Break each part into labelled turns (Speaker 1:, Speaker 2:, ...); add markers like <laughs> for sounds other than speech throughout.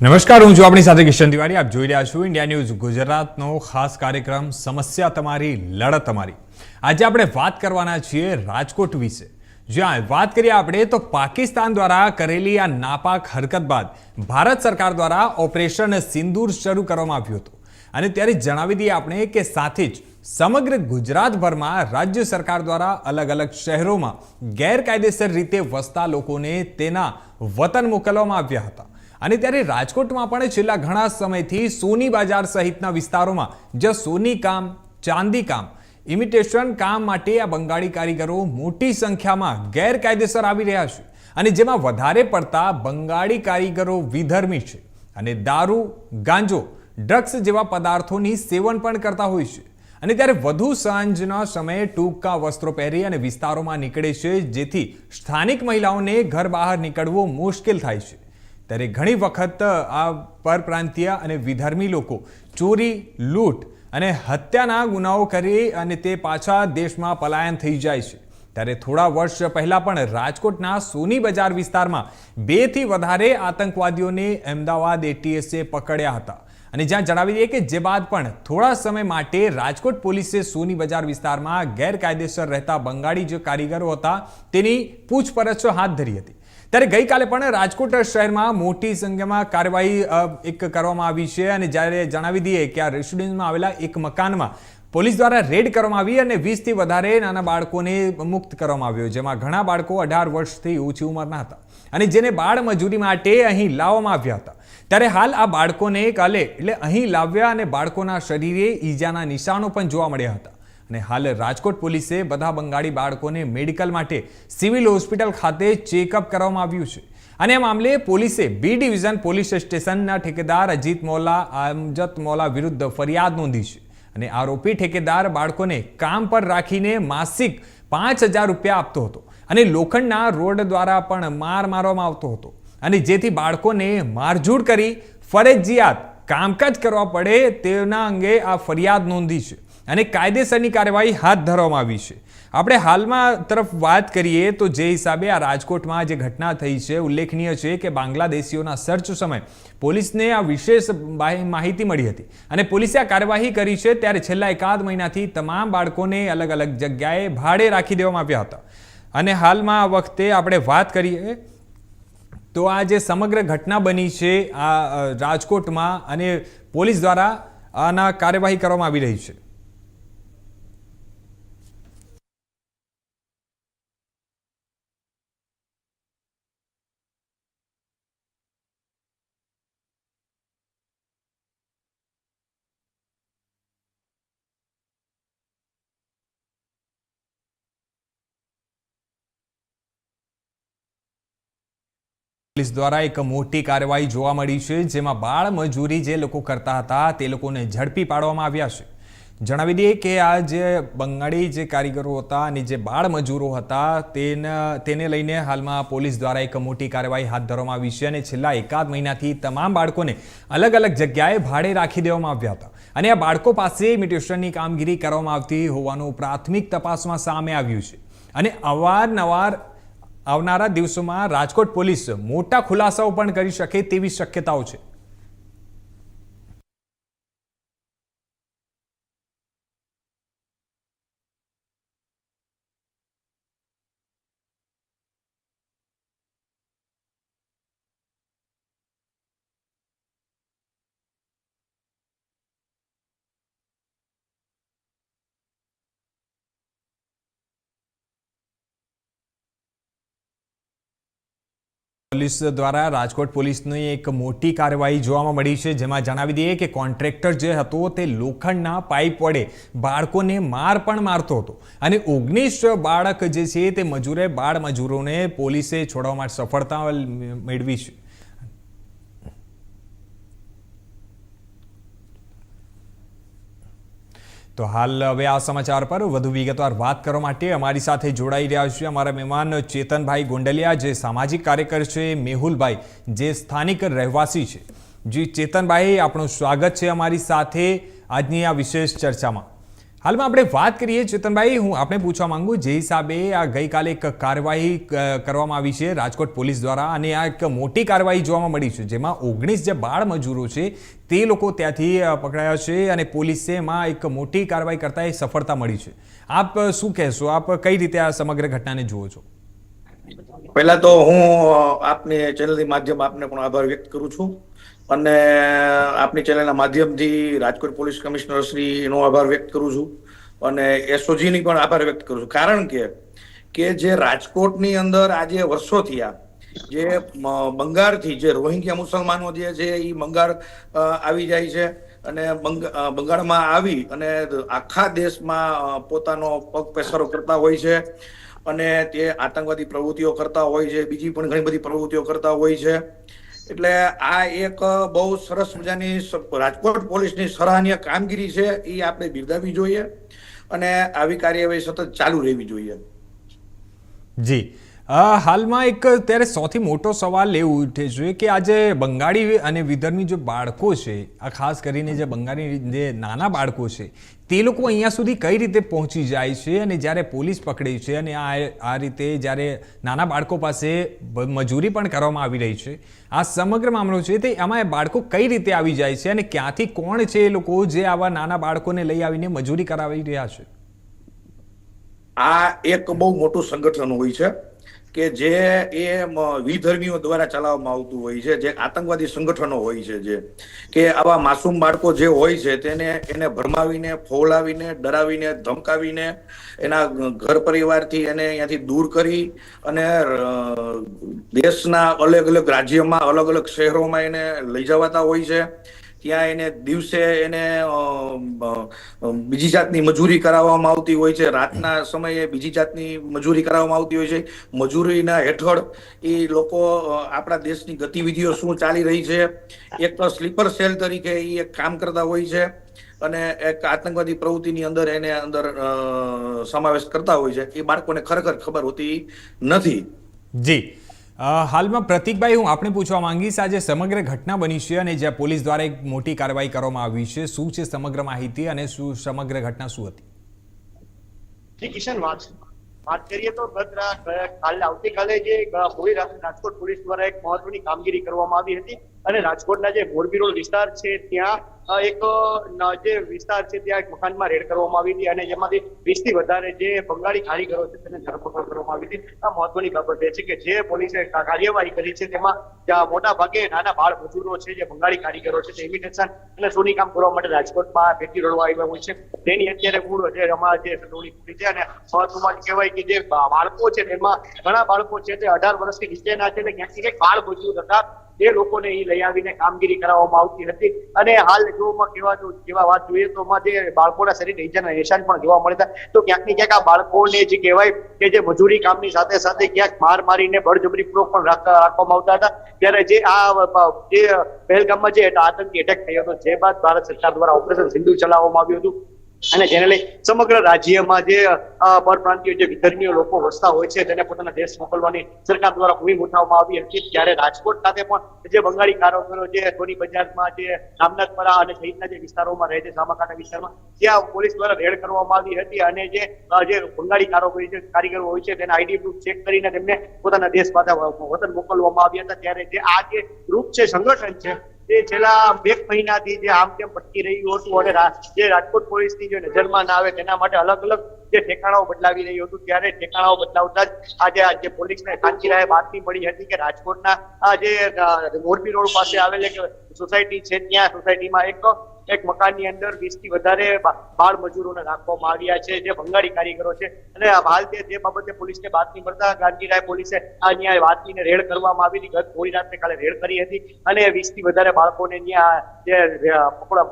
Speaker 1: નમસ્કાર, હું છું આપણી સાથે કિશન તિવારી. આપ જોઈ રહ્યા છો ઇન્ડિયા ન્યૂઝ ગુજરાતનો ખાસ કાર્યક્રમ, સમસ્યા તમારી, લડત તમારી. આજે આપણે વાત કરવાના છીએ રાજકોટ વિશે. જ્યાં વાત કરીએ આપણે, તો પાકિસ્તાન દ્વારા કરેલી આ નાપાક હરકત બાદ ભારત સરકાર દ્વારા ઓપરેશન સિંદૂર શરૂ કરવામાં આવ્યું હતું. અને ત્યારે જણાવી દઈએ આપણે કે સાથે જ સમગ્ર ગુજરાતભરમાં રાજ્ય સરકાર દ્વારા અલગ અલગ શહેરોમાં ગેરકાયદેસર રીતે વસતા લોકોને તેના વતન મોકલવામાં આવ્યા હતા. અને ત્યારે રાજકોટમાં પણ છેલ્લા ઘણા સમયથી સોની બજાર સહિતના વિસ્તારોમાં જે સોની કામ, ચાંદી કામ ઇમિટેશન કામ માટે આ બંગાળી કારીગરો મોટી સંખ્યામાં ગેરકાયદેસર આવી રહ્યા છે. અને જેમાં વધારે પડતા બંગાળી કારીગરો વિધર્મી છે અને દારૂ, ગાંજો ડ્રગ્સ જેવા પદાર્થોની સેવન પણ કરતા હોય છે. અને ત્યારે વધુ સાંજના સમયે ટૂંકા વસ્ત્રો પહેરી અને વિસ્તારોમાં નીકળે છે, જેથી સ્થાનિક મહિલાઓને ઘર બહાર નીકળવું મુશ્કેલ થાય છે. ત્યારે ઘણી વખત આ પરપ્રાંતીય અને વિધર્મી લોકો ચોરી, લૂંટ અને હત્યાના ગુનાઓ કરી અને તે પાછા દેશમાં પલાયન થઈ જાય છે. ત્યારે થોડા વર્ષ પહેલાં પણ રાજકોટના સોની બજાર વિસ્તારમાં બેથી વધારે આતંકવાદીઓને અમદાવાદ એટીએસે પકડ્યા હતા. અને જ્યાં જણાવી દઈએ કે જે બાદ પણ થોડા સમય માટે રાજકોટ પોલીસે સોની બજાર વિસ્તારમાં ગેરકાયદેસર રહેતા બંગાળી જે કારીગરો હતા તેની પૂછપરછ હાથ ધરી હતી. ત્યારે ગઈકાલે પણ રાજકોટ શહેરમાં મોટી સંખ્યામાં કાર્યવાહી એક કરવામાં આવી છે અને જ્યારે જણાવી દઈએ કે આ રેસિડેન્સમાં આવેલા એક મકાનમાં પોલીસ દ્વારા રેડ કરવામાં આવી અને વીસથી વધારે નાના બાળકોને મુક્ત કરવામાં આવ્યો જેમાં ઘણા બાળકો અઢાર વર્ષથી ઓછી ઉંમરના હતા અને જેને બાળ મજૂરી માટે અહીં લાવવામાં આવ્યા હતા. ત્યારે હાલ આ બાળકોને કાલે એટલે અહીં લાવ્યા અને બાળકોના શરીરે ઈજાના નિશાનો પણ જોવા મળ્યા હતા. અને હાલ રાજકોટ પોલીસે બધા બંગાળી બાળકોને મેડિકલ માટે સિવિલ હોસ્પિટલ ખાતે ચેકઅપ કરવામાં આવ્યું છે. અને આ મામલે પોલીસે બી ડિવિઝન પોલીસ સ્ટેશનના ઠેકેદાર અજીત મોલા, અમજદ મોલા વિરુદ્ધ ફરિયાદ નોંધી છે. અને આરોપી ઠેકેદાર બાળકોને કામ પર રાખીને માસિક પાંચ હજાર રૂપિયા આપતો હતો અને લોખંડના રોડ દ્વારા પણ માર મારવામાં આવતો હતો. અને જેથી બાળકોને મારઝૂડ કરી ફરજિયાત કામકાજ કરવા પડે તેના અંગે આ ફરિયાદ નોંધી છે. અને કાયદેસરની કાર્યવાહી હાથ ધરવામાં આવી છે. આપણે હાલમાં તરફ વાત કરીએ તો જે હિસાબે આ રાજકોટમાં જે ઘટના થઈ છે, ઉલ્લેખનીય છે કે બાંગ્લાદેશીઓના સર્ચ સમય પોલીસને આ વિશેષ માહિતી મળી હતી અને પોલીસે આ કાર્યવાહી કરી છે ત્યારે છેલ્લા એકાદ મહિનાથી તમામ બાળકોને અલગ અલગ જગ્યાએ ભાડે રાખી દેવામાં આવ્યા હતા. અને હાલમાં આ વખતે આપણે વાત કરીએ તો આ જે સમગ્ર ઘટના બની છે, આ રાજકોટમાં અને પોલીસ દ્વારા આના કાર્યવાહી કરવામાં આવી રહી છે. પોલીસ દ્વારા એક મોટી કાર્યવાહી જોવા મળી છે, જેમાં બાળ મજૂરી જે લોકો કરતા હતા તે લોકોને ઝડપી પાડવામાં આવ્યા છે. જણાવી દઈએ કે આ જે બંગાળી જે કારીગરો હતા અને જે બાળ મજૂરો હતા, તેને તેને લઈને હાલમાં પોલીસ દ્વારા એક મોટી કાર્યવાહી હાથ ધરવામાં આવી છે અને છેલ્લા એકાદ મહિનાથી તમામ બાળકોને અલગ અલગ જગ્યાએ ભાડે રાખી દેવામાં આવ્યા હતા. અને આ બાળકો પાસે ઇમિટેશનની કામગીરી કરવામાં આવતી હોવાનું પ્રાથમિક તપાસમાં સામે આવ્યું છે. અને અવારનવાર આવનારા દિવસોમાં રાજકોટ પોલીસ મોટા ખુલાસાઓ પણ કરી શકે તેવી શક્યતાઓ છે. પોલીસ દ્વારા રાજકોટ પોલીસની એક મોટી કાર્યવાહી જોવામાં મળી છે, જેમાં જણાવી દઈએ કે કોન્ટ્રાક્ટર જે હતો તે લોખંડના પાઇપ વડે બાળકોને માર પણ મારતો હતો. અને ઓગણીસ બાળક જે છે તે મજૂરે બાળ મજૂરોને પોલીસે છોડાવવામાં સફળતા મેળવી છે. તો હાલ હવે આ સમાચાર પર વધુ વિગતવાર વાત કરવા માટે અમારી સાથે જોડાઈ રહ્યા છે અમારા મહેમાન ચેતનભાઈ ગોંડલિયા, જે સામાજિક કાર્યકર છે, મેહુલભાઈ, જે સ્થાનિક રહેવાસી છે. જી ચેતનભાઈ આપણું સ્વાગત છે અમારી સાથે આજની આ વિશેષ ચર્ચામાં. હાલમાં આપણે વાત કરીએ ચેતનભાઈ, હું આપણે પૂછવા માંગુ જે હિસાબે આ ગઈકાલે એક કાર્યવાહી કરવામાં આવી છે રાજકોટ પોલીસ દ્વારા અને આ એક મોટી કાર્યવાહી જોવામાં મળી છે, જેમાં ઓગણીસ જે બાળ મજૂરો છે તે લોકો ત્યાંથી પકડાયા છે અને પોલીસે એમાં એક મોટી કાર્યવાહી કરતા એ સફળતા મળી છે. આપ શું કહેશો? આપ કઈ રીતે આ સમગ્ર ઘટનાને જુઓ છો?
Speaker 2: પહેલા તો હું આપને ચેનલની માધ્યમ આપને પણ આભાર વ્યક્ત કરું છું. અને આપની ચેનલના માધ્યમથી રાજકોટ પોલીસ કમિશનર શ્રીનો આભાર વ્યક્ત કરું છું અને એસઓજીની પણ આભાર વ્યક્ત કરું છું. કારણ કે કે જે રાજકોટની અંદર આજે વર્ષો થયા, જે બંગાળથી જે રોહિંગ્યા મુસલમાનો જે છે એ બંગાળ આવી જાય છે અને બંગ- બંગાળમાં આવી અને આખા દેશમાં પોતાનો પગ પેસારો કરતા હોય છે અને તે આતંકવાદી પ્રવૃત્તિઓ કરતા હોય છે, બીજી પણ ઘણી બધી પ્રવૃત્તિઓ કરતા હોય છે. એટલે આ એક બહુ સરસ મજાની રાજકોટ પોલીસની સરાહનીય કામગીરી છે એ આપણે બિરદાવી જોઈએ અને આવી કાર્યવાહી સતત ચાલુ રહેવી જોઈએ.
Speaker 1: જી. હાલમાં એક ત્યારે સૌથી મોટો સવાલ એ ઉઠે છે કે આજે બંગાળી અને વિદર્ભની જે બાળકો છે, આ ખાસ કરીને જે બંગાળી જે નાના બાળકો છે, તે લોકો અહીંયા સુધી કઈ રીતે પહોંચી જાય છે અને જ્યારે પોલીસ પકડે છે અને આ આ રીતે જ્યારે નાના બાળકો પાસે મજૂરી પણ કરવામાં આવી રહી છે, આ સમગ્ર મામલો છે તે આમાં એ બાળકો કઈ રીતે આવી જાય છે અને ક્યાંથી કોણ છે એ લોકો જે આવા નાના બાળકોને લઈ આવીને મજૂરી કરાવી રહ્યા છે?
Speaker 2: આ એક બહુ મોટું સંગઠન હોય છે. કે જે એ વિધર્મીઓ દ્વારા ચલાવવામાં આવતું હોય છે, જે આતંકવાદી સંગઠનો હોય છે જે, કે આવા માસૂમ બાળકો જે હોય છે તેને, એને ભરમાવીને ફોલાવીને ડરાવીને, ધમકાવીને એના ઘર પરિવારથી એને અહીંયાથી દૂર કરી અને દેશના અલગ અલગ રાજ્યમાં, અલગ અલગ શહેરોમાં એને લઈ જવાતા હોય છે. ત્યાં એને દિવસે એને બીજી જાતની મજૂરી કરાવવામાં આવતી હોય છે. રાતના સમયે બીજી જાતની મજૂરી કરાવવામાં આવતી હોય છે. મજૂરીના હેઠળ એ લોકો આપણા દેશની ગતિવિધિઓ શું ચાલી રહી છે. એક સ્લીપર સેલ તરીકે એ એક કામ કરતા હોય છે અને એક આતંકવાદી પ્રવૃત્તિની અંદર એને અંદર સમાવેશ કરતા હોય છે. એ બાળકોને ખરેખર ખબર હોતી નથી.
Speaker 1: જી. હાલમાં પ્રતિકભાઈ, હું આપણે પૂછવા માંગીશ, આજે સમગ્ર ઘટના બની છે અને જ્યાં પોલીસ દ્વારા એક મોટી કાર્યવાહી કરવામાં આવી છે. શું છે સમગ્ર માહિતી અને શું સમગ્ર ઘટના શું હતી?
Speaker 3: કિશન, વાત વાત કરીએ તો ગત કાલે, આવતીકાલે જે મોડી રાત્રે રાજકોટ પોલીસ દ્વારા એક મહત્વની કામગીરી કરવામાં આવી હતી અને રાજકોટના જે મોરબી રોડ વિસ્તાર છે, ત્યાં એક જે વિસ્તાર છે ત્યાં એક મકાનમાં રેડ કરવામાં આવી હતી અને જેમાંથી વીસથી વધારે જે બંગાળી કારીગરો છે તેને ધરપકડ કરવામાં આવી હતી. આ મહત્વની બાબત એ છે કે જે પોલીસે કાર્યવાહી કરી છે તેમાં મોટા ભાગે નાના બાળ મજૂરો છે, જે બંગાળી કારીગરો છે તે ઇમિટેશન અને સોની કામ કરવા માટે રાજકોટમાં ભેટી રોડવા આવ્યા હોય છે. તેની અત્યારે મૂળ જે અમારા જે ડોળી પૂરી છે અને મહત્વમાં કહેવાય કે જે બાળકો છે તેમાં ઘણા બાળકો છે તે અઢાર વર્ષથી નીચેના છે તે ક્યાંક બાળ મજૂર હતા. એ લોકોને એ લઈ આવીને કામગીરી કરાવવામાં આવતી હતી. અને હાલ જો કેવા કેવા વાત જોઈએ તો જે બાળકોના શરીર ઇજાના નિશાન પણ જોવા મળતા તો ક્યાંક ને ક્યાંક આ બાળકોને જે કહેવાય કે જે મજૂરી કામની સાથે સાથે ક્યાંક માર મારીને બળજબરી પૂર્વક પણ રાખવામાં આવતા હતા. ત્યારે જે આ જે પહેલગામમાં જે આતંકી એટેક થયો હતો, જે બાદ ભારત સરકાર દ્વારા ઓપરેશન સિંધુ ચલાવવામાં આવ્યું હતું. અને જેને લઈ સમગ્ર રાજ્યમાં જે પરપ્રાંતીય જે વિધર્મીય લોકો વસતા હોય છે તેને પોતાના દેશ મોકલવાની સરકાર દ્વારા ભૂમિ ઉઠાવવામાં આવી હતી, ત્યારે રાજકોટ ખાતે પણ જે બંગાળી કારોબારો જે ધોની બજારમાં જે રામનાથપરા અને સહિતના જે વિસ્તારોમાં રહે છે સામાકાંઠા વિસ્તારમાં, ત્યાં પોલીસ દ્વારા રેડ કરવામાં આવી હતી અને જે જે બંગાળી કારોબારી જે કારીગરો હોય છે, તેના આઈડી પ્રૂફ ચેક કરીને તેમને પોતાના દેશ પાછા વતન મોકલવામાં આવ્યા હતા. ત્યારે જે આ જે ગ્રુપ છે, સંગઠન છે તે છેલ્લા બે મહિનાથી જે આમ તેમ ભટકી રહ્યું હતું અને જે રાજકોટ પોલીસની જે નજરમાં ના આવે તેના માટે અલગ અલગ જે ઠેકાણાઓ બદલાવી રહ્યું હતું, ત્યારે ઠેકાણાઓ બદલાવતા જ આજે આજે પોલીસને પોલીસને રાહે બાતમી મળી હતી કે રાજકોટના આ જે મોરબી રોડ પાસે આવેલ એક સોસાયટી છે, ત્યાં સોસાયટીમાં એક એક મકાનની અંદર વીસથી વધારે બાળ મજૂરોને રાખવામાં આવ્યા છે, જે બંગાળી કારીગરો છે. અને હાલ તે, જે બાબતે પોલીસને બાતમી મળતા ગાંધીરાય પોલીસે આ ન્યાય બાતમીને રેડ કરવામાં આવેલી. ગત મોડી રાત્રે કાલે રેડ કરી હતી. અને વીસથી વધારે બાળકોને ત્યાં જે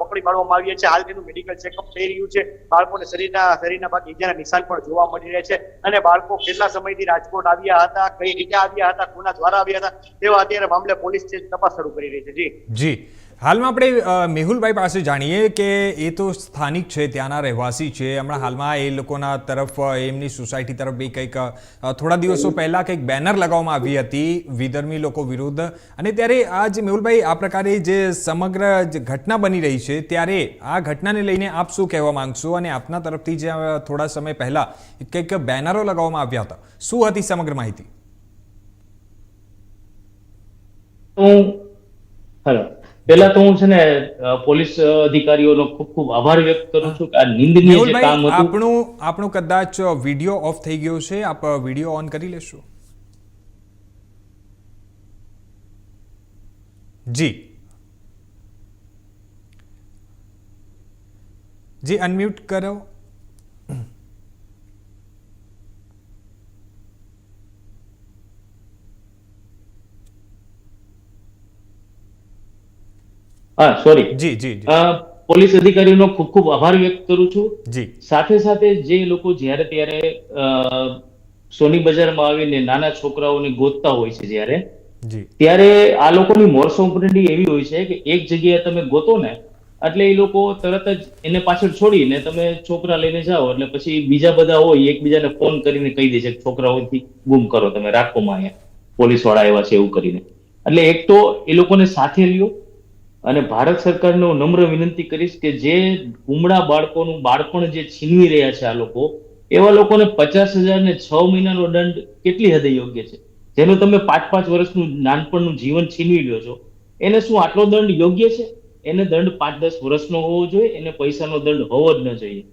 Speaker 3: પકડી પાડવામાં આવ્યા છે. હાલ તેનું મેડિકલ ચેકઅપ થઈ રહ્યું છે. બાળકોને શરીરના શરીરના ભાગ ઈજાના નિશાન પણ જોવા મળી રહ્યા છે. અને બાળકો કેટલા સમયથી રાજકોટ આવ્યા હતા, કઈ રીતે આવ્યા હતા, કોના દ્વારા આવ્યા હતા, તેવા અત્યારે મામલે પોલીસ તપાસ શરૂ કરી રહી છે. જી.
Speaker 1: જી. હાલમાં આપણે મેહુલભાઈ પાસે જાણીએ કે એ તો સ્થાનિક છે, ત્યાંના રહેવાસી છે. હમણાં હાલમાં એ લોકોના તરફ એમની સોસાયટી તરફ બી કંઈક થોડા દિવસો પહેલા કંઈક બેનર લગાવવામાં આવી હતી, વિધર્મી લોકો વિરુદ્ધ. અને ત્યારે આ જે મેહુલભાઈ, આ પ્રકારે જે સમગ્ર ઘટના બની રહી છે, ત્યારે આ ઘટનાને લઈને આપ શું કહેવા માંગશો? અને આપના તરફથી જે થોડા સમય પહેલા કંઈક બેનરો લગાવવામાં આવ્યા હતા. શું હતી સમગ્ર માહિતી?
Speaker 4: હેલો. પેલા તો હું છે ને પોલીસ અધિકારીઓનો ખૂબ ખૂબ આભાર વ્યક્ત કરું છું કે આ નિંદનીય જે કામ હતું.
Speaker 1: આપણું આપણું કદાચ વીડિયો ઓફ થઈ ગયો છે. આપ વીડિયો ઓન કરી લેશો? જી. જી અનમ્યુટ કરો.
Speaker 4: હા સોરી
Speaker 1: જી જી
Speaker 4: પોલીસ અધિકારીઓનો ખૂબ ખૂબ આભાર વ્યક્ત કરું છું.
Speaker 1: જી.
Speaker 4: સાથે સાથે જે લોકો જ્યારે ત્યારે સોની બજારમાં આવીને નાના છોકરાઓને ગોતતા હોય છે જ્યારે ત્યારે આ લોકોની મોરસોપરેટી એવી હોય છે કે એક જગ્યાએ તમે ગોતો ને એટલે એ લોકો તરત જ એને પાછળ છોડીને તમે છોકરા લઈને જાઓ એટલે પછી બીજા બધા હોય એકબીજાને ફોન કરીને કહી દે છે કે છોકરાઓથી ગુમ કરો તમે રાખોમાં અહીંયા. પોલીસવાળા આવ્યા છે એવું કરીને. એટલે એક તો એ લોકોને સાથે લ્યો અને ભારત સરકારને હું નમ્ર વિનંતી કરીશ કે જે ગુમડા બાળકોનું બાળપણ જે છીનવી રહ્યા છે આ લોકો, એવા લોકોને પચાસ હજાર ને છ મહિનાનો દંડ કેટલી હદે યોગ્ય છે? જેનું તમે પાંચ પાંચ વર્ષનું નાનપણનું જીવન છીનવી લ્યો છો, એને શું આટલો દંડ યોગ્ય છે? એને દંડ પાંચ દસ વર્ષનો હોવો જોઈએ, એને પૈસાનો દંડ હોવો જ ન જોઈએ.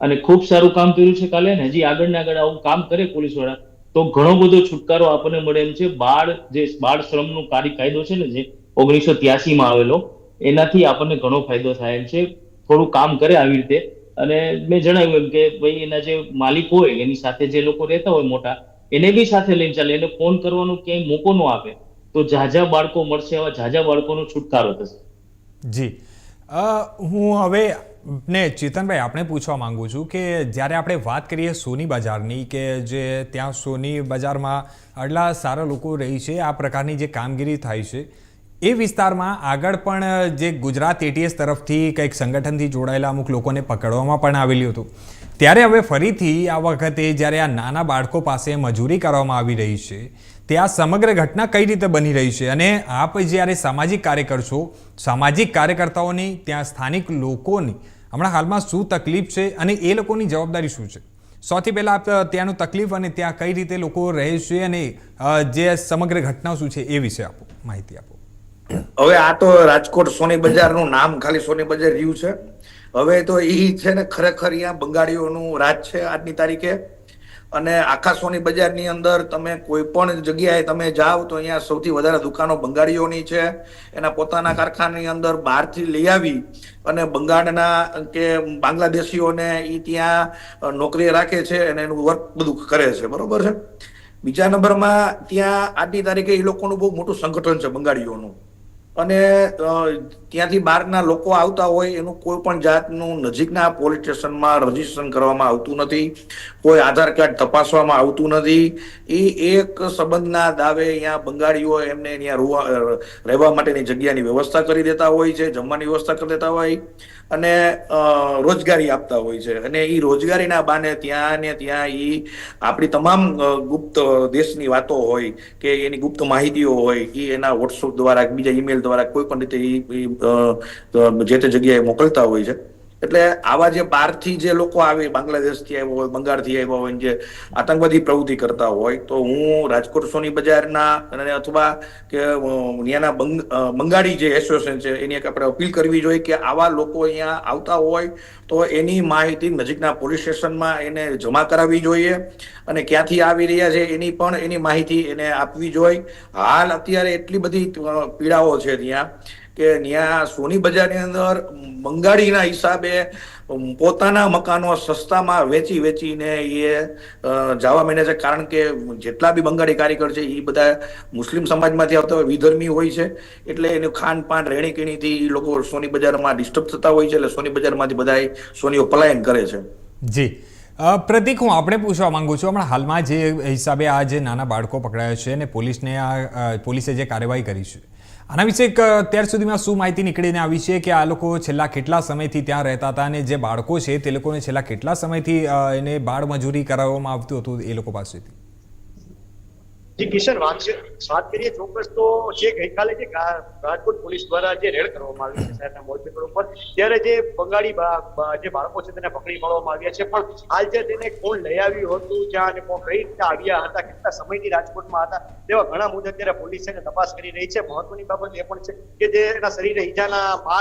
Speaker 4: અને ખૂબ સારું કામ કર્યું છે કાલે, ને હજી આગળ ને આગળ આવું કામ કરે પોલીસવાળા તો ઘણો બધો છુટકારો આપણને મળે એમ છે. બાળ જે બાળ શ્રમનો કાર્ય કાયદો છે ને જે ઓગણીસો ત્યાસીમાં આવેલો. એનાથી આપણને ઘણો ફાયદો થાય છે. થોડું કામ કરે આવી રીતે. અને મેં જણાવ્યું એમ કે ભાઈ, એના જે માલિક હોય, એની સાથે જે લોકો રહેતા હોય મોટા, એને બી સાથે લઈને ચાલે. એને ફોન કરવાનો ક્યાંય મોકો ન આપે. તો ઝાઝા બાળકો મળશે એવા ઝાઝા બાળકોનો છુટકારો થશે.
Speaker 1: જી. હું હવે ને ચેતનભાઈ, આપણે પૂછવા માંગુ છું કે જ્યારે આપણે વાત કરીએ સોની બજારની કે જે ત્યાં સોની બજારમાં આટલા સારા લોકો રહી છે, આ પ્રકારની જે કામગીરી થાય છે એ વિસ્તારમાં આગળ પણ જે ગુજરાત એટીએસ તરફથી કંઈક સંગઠનથી જોડાયેલા અમુક લોકોને પકડવામાં પણ આવેલું હતું. ત્યારે હવે ફરીથી આ વખતે જ્યારે આ નાના બાળકો પાસે મજૂરી કરવામાં આવી રહી છે, તે આ સમગ્ર ઘટના કઈ રીતે બની રહી છે? અને આપ જ્યારે સામાજિક કાર્યકર છો સામાજિક કાર્યકર્તાઓની, ત્યાં સ્થાનિક લોકોની, હમણાં હાલમાં શું તકલીફ છે અને એ લોકોની જવાબદારી શું છે? સૌથી પહેલાં આપ ત્યાંનું તકલીફ અને ત્યાં કઈ રીતે લોકો રહે છે અને જે સમગ્ર ઘટના શું છે એ વિશે આપો, માહિતી આપો.
Speaker 2: હવે આ તો રાજકોટ સોની બજારનું નામ ખાલી સોની બજાર રહ્યું છે. હવે તો એ છે ને ખરેખર અહીંયા બંગાળીઓનું રાજ છે આજની તારીખે. અને આખા સોની બજારની અંદર તમે કોઈ પણ જગ્યાએ તમે જાઓ તો અહીંયા સૌથી વધારે દુકાનો બંગાળીઓની છે. એના પોતાના કારખાનાની અંદર બહારથી લઈ આવી અને બંગાળના કે બાંગ્લાદેશીઓને એ ત્યાં નોકરીએ રાખે છે અને એનું વર્ક બધું કરે છે. બરોબર છે? બીજા નંબરમાં ત્યાં આજની તારીખે એ લોકોનું બહુ મોટું સંગઠન છે બંગાળીઓનું. અને ત્યાંથી બહારના લોકો આવતા હોય એનું કોઈ પણ જાતનું નજીકના પોલીસ સ્ટેશનમાં રજીસ્ટ્રેશન કરવામાં આવતું નથી, કોઈ આધાર કાર્ડ તપાસવામાં આવતું નથી. એ એક સંબંધના દાવે અહીંયા બંગાળીઓ એમને અહીંયા રહેવા માટેની જગ્યાની વ્યવસ્થા કરી દેતા હોય છે, જમવાની વ્યવસ્થા કરી દેતા હોય. અને રોજગારી આપતા હોય છે. અને એ રોજગારીના બાને ત્યાં ને ત્યાં એ આપણી તમામ ગુપ્ત દેશની વાતો હોય કે એની ગુપ્ત માહિતીઓ હોય એ એના વોટ્સઅપ દ્વારા બીજા ઈમેલ દ્વારા કોઈ પણ રીતે અ, જે તે જગ્યાએ મોકલતા હોય છે. એટલે આવા જે બહારથી જે લોકો આવે, બાંગ્લાદેશથી આવ્યો હોય, બંગાળથી આવ્યા હોય, જે આતંકવાદી પ્રવૃત્તિ કરતા હોય, તો હું રાજકોટ સોની બજારના અને અથવા કે અહીંયાના બંગાળી જે એસોસિએશન છે, એની એક આપણે અપીલ કરવી જોઈએ કે આવા લોકો અહીંયા આવતા હોય, તો એની માહિતી નજીકના પોલીસ સ્ટેશનમાં એને જમા કરાવવી જોઈએ અને ક્યાંથી આવી રહ્યા છે એની પણ એની માહિતી એને આપવી જોઈએ. હાલ અત્યારે એટલી બધી પીડાઓ છે ત્યાં કે ત્યાં સોની બજારની અંદર બંગાળીના હિસાબે પોતાના મકાનો સસ્તામાં વેચી વેચીને એ જવા માંડે છે. કારણ કે જેટલા બી બંગાળી કારીગર છે એ બધા મુસ્લિમ સમાજમાંથી આવતા હોય, વિધર્મી હોય છે. એટલે એનું ખાન પાન રહેણી કીણીથી એ લોકો સોની બજારમાં ડિસ્ટર્બ થતા હોય છે. એટલે સોની બજારમાંથી બધા સોનીઓ પલાયન કરે છે.
Speaker 1: જી. પ્રતિક, હું આપણે પૂછવા માંગુ છું, હમણાં હાલમાં જે હિસાબે આ જે નાના બાળકો પકડાયા છે અને પોલીસને આ પોલીસે જે કાર્યવાહી કરી છે આના વિશે અત્યાર સુધીમાં શું માહિતી નીકળીને આવી છે કે આ લોકો છેલ્લા કેટલા સમયથી ત્યાં રહેતા હતા અને જે બાળકો છે તે લોકોને છેલ્લા કેટલા સમયથી એને બાળ મજૂરી કરાવવામાં આવતું હતું એ લોકો પાસેથી?
Speaker 3: જી, કિશન, વાત છે. વાત કરીએ ચોક્કસ તો જે ગઈકાલે જે રાજકોટ પોલીસ દ્વારા જે રેડ કરવામાં આવી છે, સાહેબના મોરબી રોડ ઉપર, ત્યારે જે બંગાળી જે બાળકો છે તેને પકડી પાડવામાં આવ્યા છે. પણ હાલ જે તેને કોણ લઈ આવ્યું હતું, જ્યાં અને કોણ કઈ રીતે આવ્યા હતા, કેટલા સમયથી રાજકોટમાં હતા, તેવા ઘણા મુદ્દે અત્યારે પોલીસ છે ને તપાસ કરી રહી છે. મહત્વની બાબત એ પણ છે કે જે એના શરીરે ઈજાના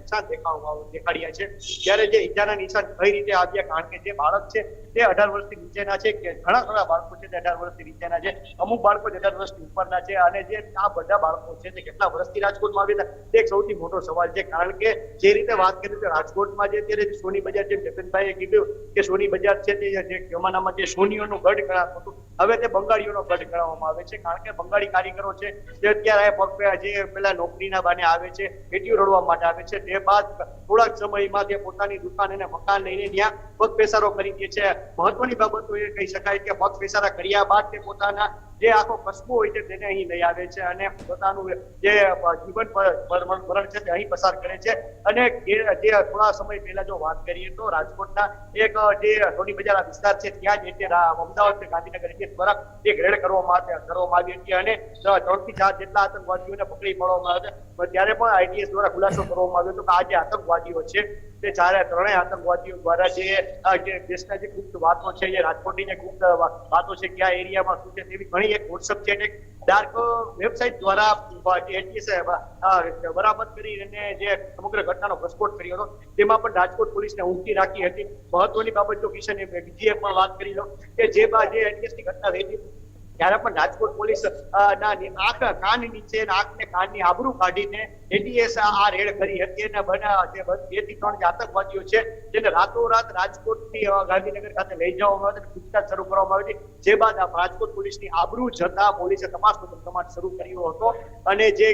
Speaker 3: નિશાન દેખાવામાં દેખાડ્યા છે, ત્યારે જે ઈજાના નિશાન કઈ રીતે આવ્યા, કારણ કે જે બાળક છે તે અઢાર વર્ષથી નીચેના છે, કે ઘણા ઘણા બાળકો છે તે અઢાર વર્ષથી નીચેના છે. અમુક બાળકો જેટલા વર્ષથી ઉપરના છે અને જે આ બધા બાળકો છે તે કેટલા વર્ષથી રાજકોટમાં આવી તે એક સૌથી મોટો સવાલ છે, કારણ કે જે રીતે વાત કરી તો રાજકોટમાં જે અત્યારે સોની બજાર જેમ જતનભાઈએ કીધું કે સોની બજાર છે તે જે જમાનામાં જે સોનીઓનું ગઢ ગણાતું હતું, હવે તે બંગાળીઓનો ગઢ ગણવામાં આવે છે, કારણ કે બંગાળી કારીગરો છે તે અત્યારે પગ જે પેલા નોકરીના બાને આવે છે, પેટીઓ રડવા માટે આવે છે, તે બાદ થોડાક સમયમાં તે પોતાની દુકાન અને મકાન લઈને ત્યાં પગ પેસારો કરી દે છે. મહત્વની બાબતો એ કહી શકાય કે પગ પેસારા કર્યા બાદ તે પોતાના જે આખો કસબો હોય છે તેને અહીં લઈ આવે છે અને પોતાનું જે જીવન પર- છે તે અહીં પસાર કરે છે અને જે થોડા સમય પહેલા જો વાત કરીએ તો રાજકોટના એક જે સોની બજાર વિસ્તાર છે ત્યાં જ એટલે અમદાવાદ છે ગાંધીનગર એટલે દ્વારા એક રેડ કરવામાં કરવામાં આવી હતી અને ત્રણથી ચાર જેટલા આતંકવાદીઓને પકડી પાડવામાં આવ્યા. ત્યારે પણ આઈટીએસ દ્વારા ખુલાસો કરવામાં આવ્યો હતો કે આ જે આતંકવાદીઓ છે તે ચારે ત્રણેય આતંકવાદીઓ દ્વારા જે દેશના જે ગુપ્ત વાતો છે, જે રાજકોટની જે ગુપ્ત વાતો છે કયા એરિયામાં શું છે તેવી ઘણી એક વોટ્સઅપ છે એક ડાર્ક વેબસાઇટ દ્વારા એટીએસ બરામદ કરી અને જે સમગ્ર ઘટનાનો પ્રસ્ફોટ કર્યો હતો. તેમાં પણ રાજકોટ પોલીસને ઊંઘી રાખી હતી. મહત્વની બાબત જો કિશન બીજી એક પણ વાત કરી લો કે જે બા- જે એટીએસની ઘટના થઈ હતી ત્યારે પણ રાજકોટ પોલીસ ના આંખ કાન નીચે આંખને કાનની આબરૂ કાઢીને એટીએસ આ રેડ કરી હતી અને બના બેથી ત્રણ આતંકવાદીઓ છે, જેને રાતોરાત રાજકોટથી ગાંધીનગર ખાતે લઈ જવામાં આવે પૂછતાછ શરૂ કરવામાં આવી જે બાદ રાજકોટ પોલીસની આબરૂ જતા પોલીસે તપાસનો ધમધમાટ શરૂ કર્યો હતો. અને જે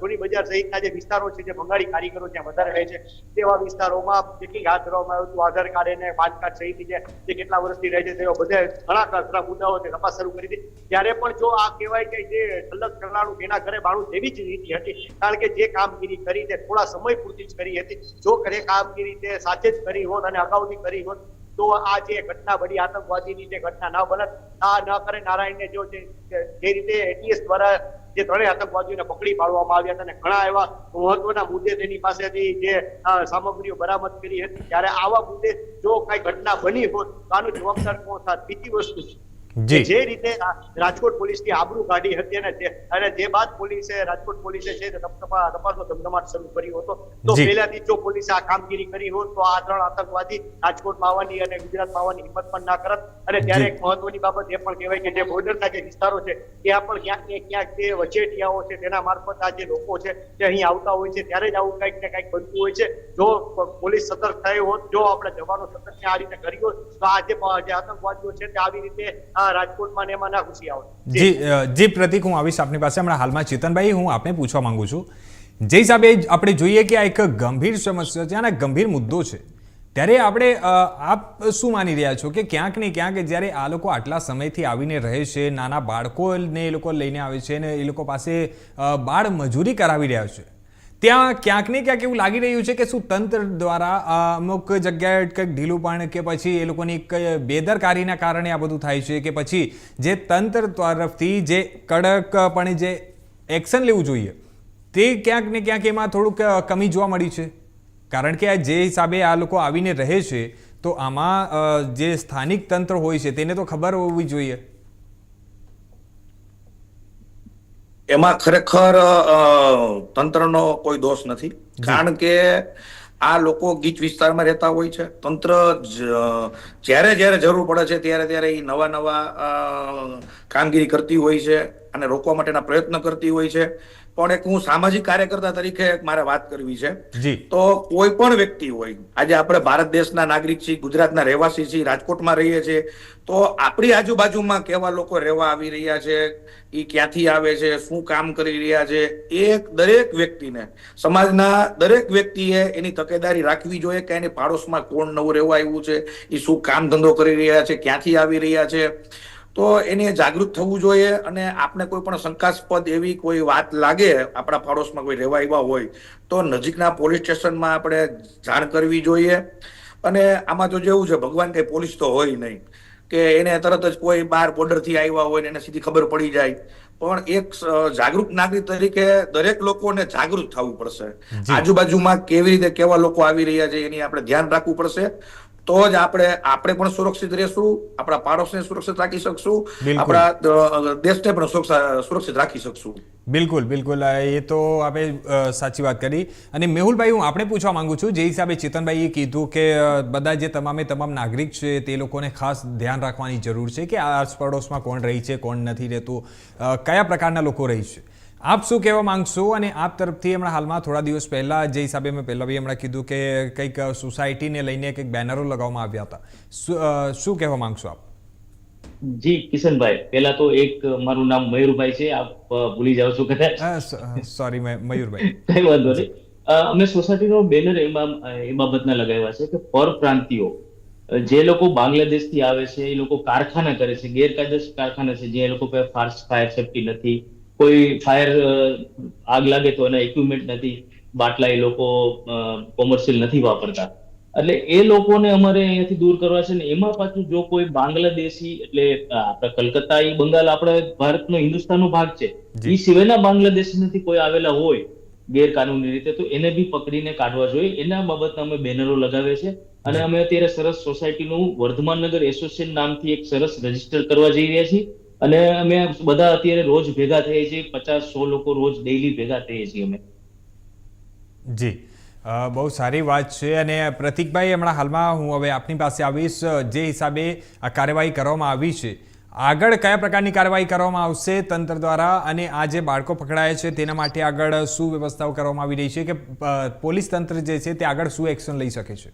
Speaker 3: સોની બજાર સહિતના જે વિસ્તારો છે, જે બંગાળી કારીગરો ત્યાં વધારે રહે છે, તેવા વિસ્તારોમાં ચેકિંગ હાથ ધરવામાં આવ્યું હતું? આધાર કાર્ડ અને પાન કાર્ડ સહિત જે કેટલા વર્ષથી રહે છે, તેવા બધા ઘણા ખરા મુદ્દાઓ તપાસ શરૂ કરી હતી ત્યારે પણ જો આ કહેવાય કે જે ઠલક ઠલાણું એના ઘરે બાળું તેવી જ નીતિ હતી, કારણ કે જે કામગીરી કરી તે થોડા સમય પૂરતી જ કરી હતી. જો કરે કામગીરી તે સાચે જ કરી હોત અને અગાઉથી કરી હોત, તો આ જે ઘટના બની આતંકવાદીની જે ઘટના ન બનત આ ન કરે નારાયણને જો જે રીતે એટીએસ દ્વારા જે ત્રણેય આતંકવાદીઓને પકડી પાડવામાં આવ્યા હતા અને ઘણા એવા મહત્વના મુદ્દે તેની પાસેથી જે સામગ્રીઓ બરામદ કરી હતી, ત્યારે આવા મુદ્દે જો કઈ ઘટના બની હોત, તો આનું જવાબદાર કોણ થાત? બીજી વસ્તુ
Speaker 1: જી.
Speaker 3: રીતે રાજકોટ પોલીસની આબરૂ કાઢી હતી અને તે અને તે બાદ પોલીસે રાજકોટ પોલીસે છે તે તપ- તપાસનો ધમધમાટ શરૂ કર્યો હતો. તો પહેલાથી જો પોલીસે આ કામગીરી કરી હોત તો આ ત્રણ આતંકવાદી રાજકોટમાં આવવાની અને ગુજરાતમાં આવવાની હિંમત પણ ના કરત. અને ત્યારે એક મહત્વની બાબત એ પણ કહેવાય કે જે બોર્ડરના જે વિસ્તારો છે ત્યાં પણ ક્યાંક ને ક્યાંક જે વચેટિયાઓ છે તેના મારફત આ જે લોકો છે તે અહીં આવતા હોય છે ત્યારે જ આવું કંઈક ને કંઈક બનતું હોય છે. જો પોલીસ સતર્ક થઈ હોત જો આપણે જવાનો સતર્ક આ રીતે કર્યો તો આ જે આતંકવાદીઓ છે તે આવી રીતે રાજકોટમાં ને એમાં ના ઘૂસી આવે.
Speaker 1: જી જી, પ્રતિક, હું આવીશ આપની પાસે. હમણાં હાલમાં ચેતનભાઈ, હું આપને પૂછવા માંગુ છું. જે હિસાબે આપણે જોઈએ કે આ એક ગંભીર સમસ્યા છે અને ગંભીર મુદ્દો છે. ત્યારે આપણે આપ શું માની રહ્યા છો કે ક્યાંક ને ક્યાંક જ્યારે આ લોકો આટલા સમયથી આવીને રહે છે, નાના બાળકોને એ લોકો લઈને આવે છે અને એ લોકો પાસે બાળ મજૂરી કરાવી રહ્યા છે ત્યાં ક્યાંક ને ક્યાંક એવું લાગી રહ્યું છે કે શું તંત્ર દ્વારા અમુક જગ્યાએ કંઈક ઢીલું પણ કે પછી એ લોકોની બેદરકારીના કારણે આ બધું થાય છે કે પછી જે તંત્ર તરફથી જે કડકપણે જે એક્શન લેવું જોઈએ, તે ક્યાંક ને ક્યાંક એમાં થોડુંક કમી જોવા મળી છે? કારણ કે આ જે હિસાબે આ લોકો આવીને રહે છે, તો આમાં જે સ્થાનિક તંત્ર હોય છે, તેને તો ખબર હોવી જોઈએ.
Speaker 2: એમાં ખરેખર તંત્રનો કોઈ દોષ નથી. કારણ કે આ લોકો ગીચ વિસ્તારમાં રહેતા હોય છે. તંત્ર જ- જ્યારે જ્યારે જરૂર પડે છે ત્યારે ત્યારે એ નવા નવા કામગીરી કરતી હોય છે અને રોકવા માટેના પ્રયત્ન કરતી હોય છે. પણ એક હું સામાજિક કાર્યકર્તા તરીકે મારે વાત કરવી છે. તો કોઈ પણ વ્યક્તિ હોય આજે આપણે ભારત દેશના નાગરિક છીએ ગુજરાતના રહેવાસી છીએ રાજકોટમાં રહીએ છીએ તો આપણી આજુબાજુમાં કેવા લોકો રહેવા આવી રહ્યા છે એ ક્યાંથી આવે છે શું કામ કરી રહ્યા છે એક દરેક વ્યક્તિને સમાજના દરેક વ્યક્તિએ એની તકેદારી રાખવી જોઈએ કે એની પાડોશમાં કોણ નવું રહેવા આવ્યું છે એ શું કામ ધંધો કરી રહ્યા છે ક્યાંથી આવી રહ્યા છે. તો એને જાગૃત થવું જોઈએ અને આપને કોઈ પણ શંકાસ્પદ એવી કોઈ વાત લાગે આપણા પાડોશમાં કોઈ રહેવા એવા હોય તો નજીકના પોલીસ સ્ટેશનમાં આપણે જાણ કરવી જોઈએ. અને આમાં તો જેવું છે ભગવાન કઈ પોલીસ તો હોય નહીં કે એને તરત જ કોઈ બાર બોર્ડરથી આવ્યા હોય ને એને સીધી ખબર પડી જાય. પણ એક જાગૃત નાગરિક તરીકે દરેક લોકોને જાગૃત થવું પડશે. આજુબાજુમાં કેવી રીતે કેવા લોકો આવી રહ્યા છે એની આપણે ધ્યાન રાખવું પડશે. તો જ આપણે આપણે પણ સુરક્ષિત રહેશું આપણા પાડોશને સુરક્ષિત રાખી શકશું. આપણા દેશને પણ સુરક્ષિત રાખી શકશું.
Speaker 1: બિલકુલ બિલકુલ. એ તો આપણે સાચી વાત કરી. અને મેહુલભાઈ હું આપણે પૂછવા માંગુ છું જે હિસાબે ચેતનભાઈએ કીધું કે બધા જે તમામે તમામ નાગરિક છે તે લોકોને ખાસ ધ્યાન રાખવાની જરૂર છે કે આસ પડોશમાં કોણ રહી છે કોણ નથી રહેતું કયા પ્રકારના લોકો રહી છે? આપ શું કહેવા માંગશો? અને આપ તરફથી હમણાં હાલમાં થોડા દિવસ પહેલા જે હિસાબે મેં પહેલાં બી હમણાં કીધું કે કંઈક સોસાયટીને લઈને કંઈક બેનરો લગાવવામાં આવ્યા હતા. શું કહેવા માંગશો આપ?
Speaker 4: જી કિશનભાઈ પહેલા તો એક મારું નામ મયુરભાઈ છે. આપ ભૂલી જાઓ છો કદાચ.
Speaker 1: સોરી મયુરભાઈ. <laughs>
Speaker 4: કઈ વાંધો નહીં. અમે સોસાયટીનો બેનર એમાં એ બાબતના લગાવ્યા છે કે પરપ્રાંતિયો જે લોકો બાંગ્લાદેશથી આવે છે એ લોકો કારખાના કરે છે ગેરકાયદેસર કારખાના છે જે લોકો પાસે ફાસ્ટ ફાયર સેફટી નથી કોઈ ફાયર આગ લાગે તો એના ઇક્વિપમેન્ટ નથી બાટલા એ લોકો કોમર્શિયલ નથી વાપરતા. એટલે એ લોકોને અમારે અહીંયાથી દૂર કરવા છે ને એમાં પાછું જો કોઈ બાંગ્લાદેશી એટલે આપણા કલકત્તા એ બંગાળ આપણા ભારતનો હિન્દુસ્તાનનો ભાગ છે એ સિવાયના બાંગ્લાદેશીમાંથી કોઈ આવેલા હોય ગેરકાનૂની રીતે તો એને બી પકડીને કાઢવા જોઈએ. એના બાબતના અમે બેનરો લગાવે છે અને અમે અત્યારે સરસ સોસાયટીનું વર્ધમાનનગર એસોસિએશન નામથી એક સરસ રજિસ્ટર કરવા જઈ રહ્યા છીએ. અને અમે બધા અત્યારે રોજ ભેગા થઈએ છીએ, પચાસ સો લોકો રોજ ડેઈલી ભેગા થઈએ છીએ અમે.
Speaker 1: જી. બહુ સારી વાત છે અને પ્રતિકભાઈ, હમણાં હાલમાં હું હવે આપની પાસે આવીશ. જે હિસાબે આ કાર્યવાહી કરવામાં આવી છે, આગળ કયા પ્રકારની કાર્યવાહી કરવામાં આવશે તંત્ર દ્વારા અને આ જે બાળકો પકડાયા છે, તેના માટે આગળ શું વ્યવસ્થાઓ કરવામાં આવી રહી છે કે પોલીસ તંત્ર જે છે તે આગળ શું એક્શન લઈ શકે છે?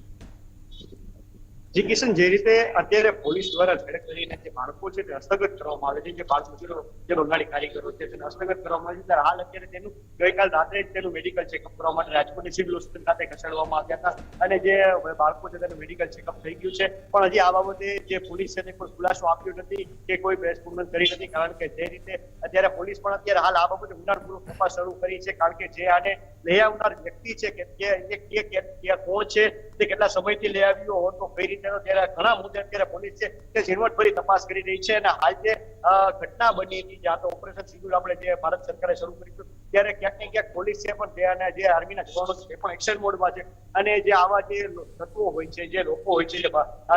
Speaker 3: જી કિશન, જે રીતે અત્યારે પોલીસ દ્વારા ઝડપ કરીને જે બાળકો છે તે હસ્તગત કરવામાં આવે છે, જે બાળ મજૂરો જે બંગાળી કારીગરો છે તેને હસ્તગત કરવામાં આવે છે હાલ અત્યારે તેનું ગઈકાલ રાત્રે જ તેનું મેડિકલ ચેકઅપ કરવા માટે રાજકોટની સિવિલ હોસ્પિટલ ખાતે ખસેડવામાં આવ્યા હતા. અને જે બાળકો છે તેનું મેડિકલ ચેકઅપ થઈ ગયું છે. પણ હજી આ બાબતે જે પોલીસ છે તે કોઈ ખુલાસો આપ્યો નથી કે કોઈ પ્રેસ કોન્ફરન્સ કરી નથી, કારણ કે જે રીતે અત્યારે પોલીસ પણ અત્યારે હાલ આ બાબતે ઊંડાણપૂર્વક તપાસ શરૂ કરી છે, કારણ કે જે આને લઈ આવનાર વ્યક્તિ છે કે કોણ છે તે કેટલા સમયથી લઈ આવ્યો હતો કઈ રીતે ત્યારે ઘણા મુદ્દે અત્યારે પોલીસ છે તે ઝીણવટભરી તપાસ કરી રહી છે અને હાલ જે ઘટના બની હતી જ્યાં તો ઓપરેશન શિડ્યુલ આપણે જે ભારત સરકારે શરૂ કર્યું ત્યારે ક્યાંક ને ક્યાંક પોલીસ છે પણ જે અને જે આર્મીના જવાનો છે પણ એક્શન મોડમાં છે. અને જે આવા જે તત્વો હોય છે, જે લોકો હોય છે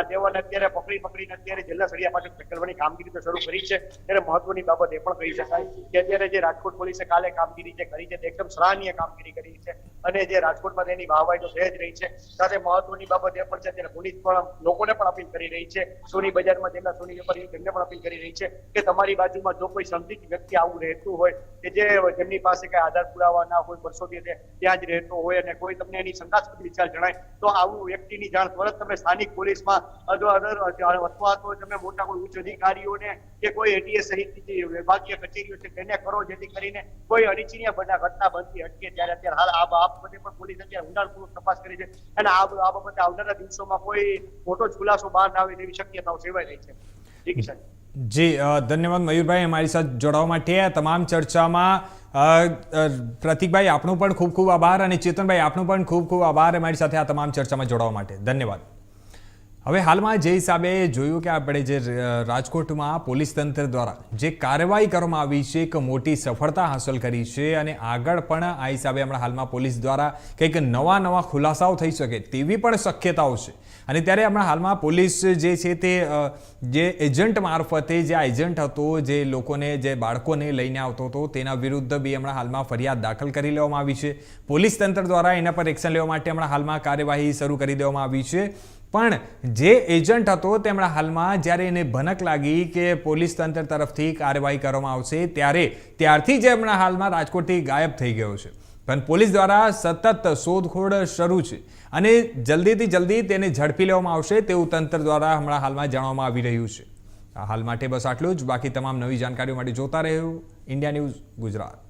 Speaker 3: તેઓને અત્યારે પકડી પકડીને અત્યારે જિલ્લા સળિયા પાછળ ધકેલવાની કામગીરી તો શરૂ કરી છે. ત્યારે મહત્વની બાબત એ પણ કહી શકાય કે અત્યારે જે રાજકોટ પોલીસે કાલે કામગીરી જે કરી છે એકદમ સરાહનીય કામગીરી કરી છે. અને જે રાજકોટમાં તેની વાહવાઈ તો સહેજ રહી છે. સાથે મહત્વની બાબત એ પણ છે, અત્યારે પોલીસ પણ લોકોને પણ અપીલ કરી રહી છે. સોની બજારમાં જેટલા સોની વેપારી તેમને પણ અપીલ કરી રહી છે કે તમારી બાજુમાં જો કોઈ સંદિગ્ધ વ્યક્તિ આવું રહેતું હોય કે જે જેમની પાસે કઈ આધાર પુરાવા ના હોય, વર્ષોથી ત્યાં જ રહેતો હોય અને કોઈ તમને એની શંકાસ્પદ વિચાર જણાય, તો આવું વ્યક્તિની જાણ તરત તમે સ્થાનિક પોલીસમાં અથવા તો તમે મોટા કોઈ ઉચ્ચ અધિકારીઓને કે કોઈ એટીએસ સહિતની વિભાગીય કચેરીઓ છે તેને કરો, જેથી કરીને કોઈ અનિચ્છનીય બના ઘટના બનતી અટકે. ત્યારે અત્યારે હાલ આ બાબતે પણ પોલીસ અત્યારે ઊંડાણપૂર્વક તપાસ કરી છે અને આ બાબતે આવનારા દિવસોમાં કોઈ મોટો ખુલાસો બહાર ના આવે તેવી શક્યતાઓ સેવાઈ રહી છે. જી કિશન.
Speaker 1: જી ધન્યવાદ મયુરભાઈ અમારી સાથે જોડાવા માટે. તમામ ચર્ચામાં પ્રતિકભાઈ આપનો પણ ખૂબ ખૂબ આભાર અને ચેતનભાઈ આપનો પણ ખૂબ ખૂબ આભાર અમારી સાથે આ તમામ ચર્ચામાં જોડાવા માટે. ધન્યવાદ. હવે હાલમાં જે હિસાબે જોયું કે આપણે જે રાજકોટમાં પોલીસ તંત્ર દ્વારા જે કાર્યવાહી કરવામાં આવી છે, એક મોટી સફળતા હાંસલ કરી છે અને આગળ પણ આ હિસાબે હમણાં હાલમાં પોલીસ દ્વારા કંઈક નવા નવા ખુલાસાઓ થઈ શકે તેવી પણ શક્યતાઓ છે. અને ત્યારે હમણાં હાલમાં પોલીસ જે છે તે જે એજન્ટ મારફતે જે આ એજન્ટ હતો, જે લોકોને, જે બાળકોને લઈને આવતો હતો, તેના વિરુદ્ધ બી હમણાં હાલમાં ફરિયાદ દાખલ કરી લેવામાં આવી છે. પોલીસ તંત્ર દ્વારા એના પર એક્શન લેવા માટે હમણાં હાલમાં કાર્યવાહી શરૂ કરી દેવામાં આવી છે. પણ જે એજન્ટ હતો તેમણે હાલમાં જ્યારે એને ભનક લાગી કે પોલીસ તંત્ર તરફથી કાર્યવાહી કરવામાં આવશે, ત્યારે ત્યારથી જ હમણાં હાલમાં રાજકોટથી ગાયબ થઈ ગયો છે. પણ પોલીસ દ્વારા સતત શોધખોળ શરૂ છે અને જલ્દીથી જલ્દી તેને ઝડપી લેવામાં આવશે તેવું તંત્ર દ્વારા હમણાં હાલમાં જાણવામાં આવી રહ્યું છે. હાલ માટે બસ આટલું જ. બાકી તમામ નવી જાણકારીઓ માટે જોતા રહ્યો ઇન્ડિયા ન્યૂઝ ગુજરાત.